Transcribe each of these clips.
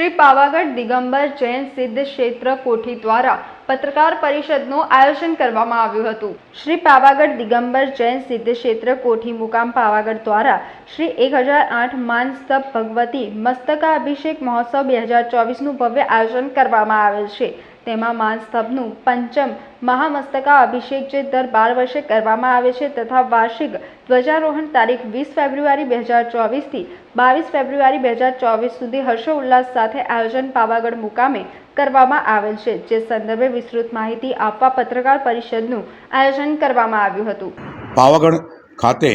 શ્રી પાવાગઢ દિગંબર જૈન સિદ્ધ ક્ષેત્ર કોઠી દ્વારા પત્રકાર પરિષદનું આયોજન કરવામાં આવ્યું હતું. શ્રી પાવાગઢ દિગંબર જૈન સિદ્ધ ક્ષેત્ર કોઠી મુકામ પાવાગઢ દ્વારા શ્રી એક હજાર આઠ માન સ્તપ ભગવતી મસ્તકાભિષેક મહોત્સવ બે હજાર ચોવીસનું ભવ્ય આયોજન કરવામાં આવેલ છે. તેમાં માનસ્તભનું પંચમ મહામસ્તકા અભિષેક જે દર બાર વર્ષે કરવામાં આવે છે તથા વાર્ષિક ધ્વજારોહણ તારીખ વીસ ફેબ્રુઆરી બે હજાર ચોવીસથી બાવીસ ફેબ્રુઆરી બે હજાર ચોવીસ સુધી હર્ષોલ્લાસ સાથે આયોજન પાવાગઢ મુકામે કરવામાં આવેલ છે, જે સંદર્ભે વિસ્તૃત માહિતી આપવા પત્રકાર પરિષદનું આયોજન કરવામાં આવ્યું હતું. પાવાગઢ ખાતે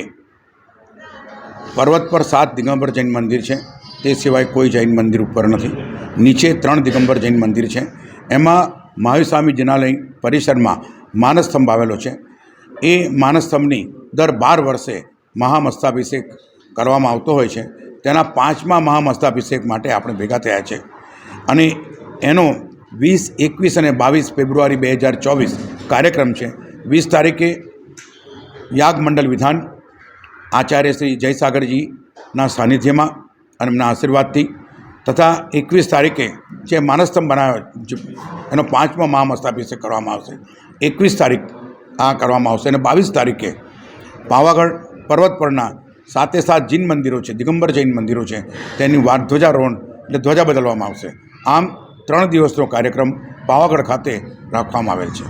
પર્વત પર સાત દિગંબર જૈન મંદિર છે. તે સિવાય કોઈ જૈન મંદિર ઉપર નથી. નીચે ત્રણ દિગંબર જૈન મંદિર છે. એમાં મહાવીર સ્વામી જિનાલય પરિસરમાં માનસસ્તંભ આવેલો છે. એ માનસસ્તંભની દર બાર વર્ષે મહામસ્તાભિષેક કરવામાં આવતો હોય છે. તેના પાંચમા મહામસ્તાભિષેક માટે આપણે ભેગા થયા છે. અને એનો વીસ, એકવીસ અને બાવીસ ફેબ્રુઆરી બે હજાર ચોવીસ કાર્યક્રમ છે. વીસ તારીખે યાગ મંડળ વિધાન આચાર્ય શ્રી જયસાગરજીના સાનિધ્યમાં અને એમના આશીર્વાદથી તથા એકવીસ તારીખે જે માનસ્તંભ બનાવ્યો એનો પાંચમો મહામસ્તાભિષેક કરવામાં આવશે. એકવીસ તારીખ આ કરવામાં આવશે અને બાવીસ તારીખે પાવાગઢ પર્વત પરના સાતે સાત જૈન મંદિરો છે, દિગંબર જૈન મંદિરો છે, તેની વાર ધ્વજારોહણ એટલે ધ્વજા બદલવામાં આવશે. આમ ત્રણ દિવસનો કાર્યક્રમ પાવાગઢ ખાતે રાખવામાં આવેલ છે.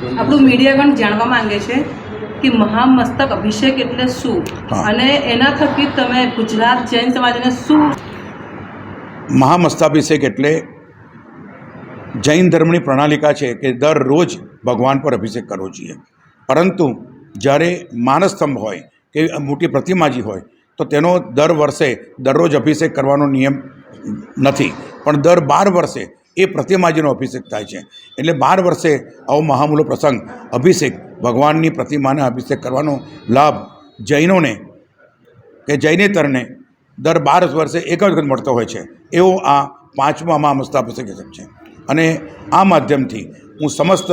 આપણું મીડિયા પણ જાણવા માંગે છે કે મહામસ્તક અભિષેક એટલે શું? અને એના થકી તમે ગુજરાત જૈન સમાજને શું મહામસ્તાભિષેક એટલે જૈન ધર્મની પ્રણાલિકા છે કે દરરોજ ભગવાન પર અભિષેક કરવો જોઈએ. પરંતુ જ્યારે માનસ્તંભ હોય કે મોટી પ્રતિમાજી હોય તો તેનો દર વર્ષે દરરોજ અભિષેક કરવાનો નિયમ નથી. પણ દર બાર વર્ષે એ પ્રતિમાજીનો અભિષેક થાય છે. એટલે બાર વર્ષે આવો મહામૂલો પ્રસંગ, અભિષેક, ભગવાનની પ્રતિમાને અભિષેક કરવાનો લાભ જૈનોને, કે જૈનેતરને દર બાર વર્ષે એક જ વખત મળતો હોય છે. એવો આ પાંચમા મહામસ્તાભિષેક છે અને આ માધ્યમથી હું સમસ્ત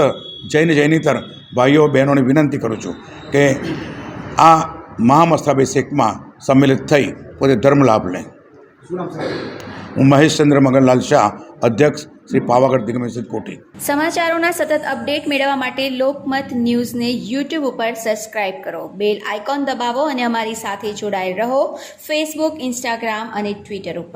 જૈન જૈનીતર ભાઈઓ બહેનોને વિનંતી કરું છું કે આ મહામસ્તાભિષેકમાં સંમેલિત થઈ, પોતે ધર્મ લાભ લે. હું મહેશચંદ્ર મગનલાલ શાહ અધ્યક્ષ શ્રી પાવાગઢ દિગ્મસિત કોટી. સમાચારોના સતત અપડેટ મેળવવા માટે લોકમત ન્યૂઝને યુટ્યુબ ઉપર સબસ્ક્રાઇબ કરો. બેલ આઇકોન દબાવો અને અમારી સાથે જોડાયેલ રહો. ફેસબુક ઇન્સ્ટાગ્રામ અને ટ્વિટર ઉપર.